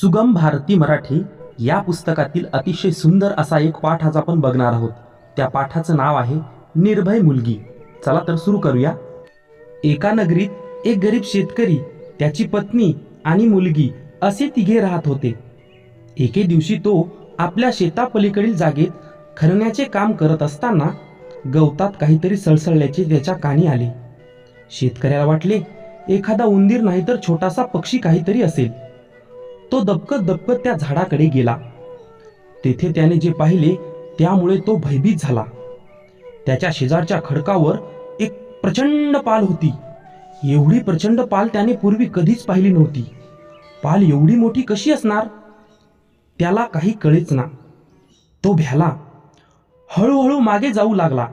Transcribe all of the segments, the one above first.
सुगम भारती मराठी या पुस्तकातील अतिशय सुंदर असा एक पाठ आज आपण बघणार आहोत. त्या पाठाचं नाव आहे निर्भय मुलगी. चला तर सुरू करूया. एका नगरीत एक गरीब शेतकरी त्याची पत्नी आणि मुलगी असे तिघे राहत होते. एके दिवशी तो आपल्या शेतापलीकडील जागेत खरण्याचे काम करत असताना गवतात काहीतरी सळसळल्याचे त्याच्या कानी आले. शेतकऱ्याला वाटले एखादा उंदीर नाही तर छोटासा पक्षी काहीतरी असेल. तो दबकत दबकत त्या झाडाकडे गेला. तेथे त्याने जे पाहिले त्यामुळे तो भयभीत झाला. त्याच्या शेजारच्या खडकावर एक प्रचंड पाल होती. एवढी प्रचंड पाल त्याने पूर्वी कधीच पाहिली नव्हती. पाल एवढी मोठी कशी असणार? त्याला काही कळेच ना. तो भ्याला. हळूहळू मागे जाऊ लागला.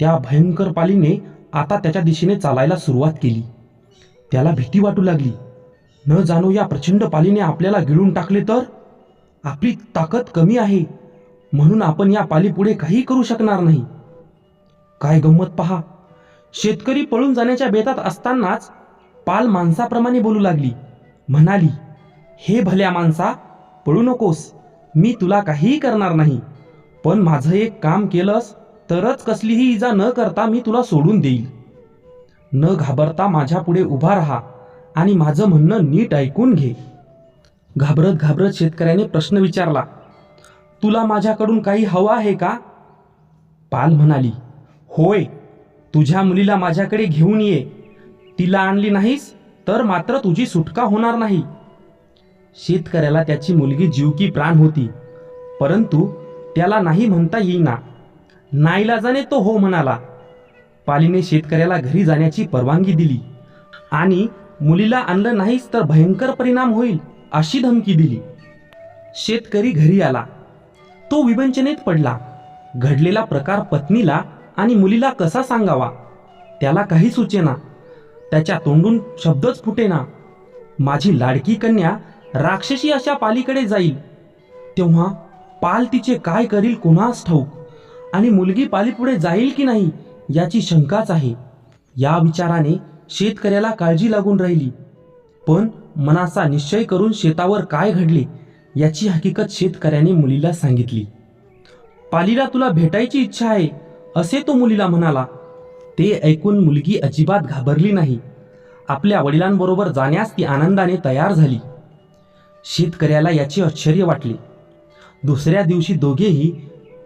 त्या भयंकर पालीने आता त्याच्या दिशेने चालायला सुरुवात केली. त्याला भीती वाटू लागली. न जाणू या प्रचंड पालीने आपल्याला गिळून टाकले तर? आपली ताकद कमी आहे. म्हणून आपण या पालीपुढे काही करू शकणार नाही. काय गंमत पहा. शेतकरी पळून जाण्याच्या बेतात असतानाच पाल माणसाप्रमाणे बोलू लागली. म्हणाली हे भल्या माणसा पळू नकोस. मी तुला काहीही करणार नाही. पण माझं एक काम केलंस तरच कसलीही इजा न करता मी तुला सोडून देईल. न घाबरता माझ्यापुढे उभा राहा. आणि माझं म्हणणं नीट ऐकून घे. घाबरत घाबरत शेतकऱ्याने प्रश्न विचारला तुला माझ्याकडून काही हवं आहे का? पाल म्हणाली होय तुझ्या मुलीला माझ्याकडे घेऊन ये. तिला आणली नाहीस तर मात्र तुझी सुटका होणार नाही. शेतकऱ्याला त्याची मुलगी जीवकी प्राण होती परंतु त्याला नाही म्हणता येईना. नाईलाजाने तो हो म्हणाला. पालीने शेतकऱ्याला घरी जाण्याची परवानगी दिली आणि मुलीला आणलं नाहीस तर भयंकर परिणाम होईल अशी धमकी दिली. शेतकरी घरी आला. तो विवंचनेत पडला. घडलेला प्रकार पत्नीला आणि मुलीला कसा सांगावा? त्याला काही सुचेना. त्याच्या तोंडून शब्दच फुटेना. माझी लाडकी कन्या राक्षसी अशा पालीकडे जाईल. तेव्हा पाल तिचे काय करील कोणास ठाऊक? आणि मुलगी पालीपुढे जाईल की नाही याची शंकाच आहे. या विचाराने शेतकऱ्याला काळजी लागून राहिली. पण मनाचा निश्चय करून शेतावर काय घडले याची हकीकत शेतकऱ्याने मुलीला सांगितली. पालीला तुला भेटायची इच्छा आहे असे तो मुलीला म्हणाला. ते ऐकून मुलगी अजिबात घाबरली नाही. आपल्या वडिलांबरोबर जाण्यास ती आनंदाने तयार झाली. शेतकऱ्याला याचे आश्चर्य वाटले. दुसऱ्या दिवशी दोघेही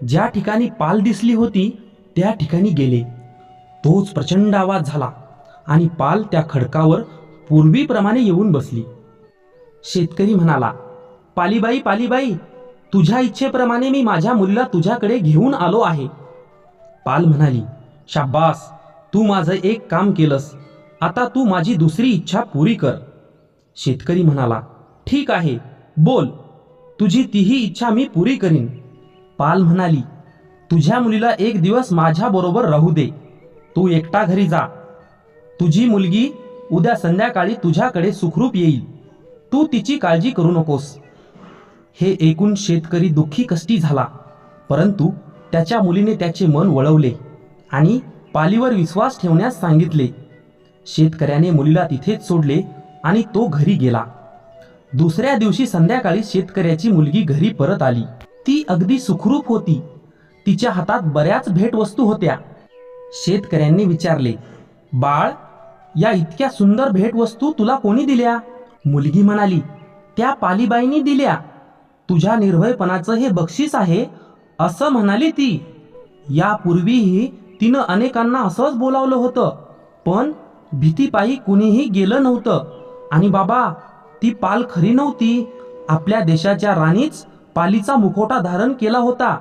ज्या ठिकाणी पाल दिसली होती त्या ठिकाणी गेले. तोच प्रचंड आवाज झाला. आणि पाल त्या खडकावर पूर्वीप्रमाणे येऊन बसली. शेतकरी म्हणाला पालीबाई पालीबाई तुझ्या इच्छेप्रमाणे मी माझ्या मुलीला तुझ्याकडे घेऊन आलो आहे. पाल म्हणाली शाब्बास तू माझं एक काम केलंस. आता तू माझी दुसरी इच्छा पुरी कर. शेतकरी म्हणाला ठीक आहे बोल. तुझी तीही इच्छा मी पुरी करीन. पाल म्हणाली तुझ्या मुलीला एक दिवस माझ्याबरोबर राहू दे. तू एकटा घरी जा. तुझी मुलगी उद्या संध्याकाळी तुझ्याकडे सुखरूप येईल. तू तिची काळजी करू नकोस. हे ऐकून शेतकरी दुःखी कष्टी झाला. परंतु त्याच्या मुलीने त्याचे मन वळवले आणि पालीवर विश्वास ठेवण्यास सांगितले. शेतकऱ्याने मुलीला तिथेच सोडले आणि तो घरी गेला. दुसऱ्या दिवशी संध्याकाळी शेतकऱ्याची मुलगी घरी परत आली. ती अगदी सुखरूप होती. तिच्या हातात बऱ्याच भेटवस्तू होत्या. शेतकऱ्यांनी विचारले बाळ या इतक्या सुंदर भेटवस्तू तुला कोणी दिल्या? मुलगी म्हणाली त्या पालीबाईंनी दिल्या. तुझ्या निर्भयपणाचं हे बक्षीस आहे असं म्हणाली ती. यापूर्वीही तिनं अनेकांना असंच बोलावलं होतं पण भीतीपायी कुणीही गेलं नव्हतं. आणि बाबा ती पाल खरी नव्हती. आपल्या देशाच्या राणीच पालीचा मुखोटा धारण केला होता.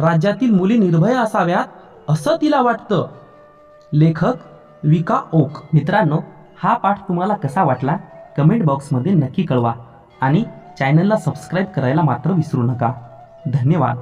राज्यातील मुली निर्भय असाव्यात असं तिला वाटतं. लेखक विका ओक मित्रांनो हा पाठ तुम्हाला कसा वाटला? कमेंट बॉक्समध्ये नक्की कळवा आणि चॅनलला सबस्क्राईब करायला मात्र विसरू नका. धन्यवाद.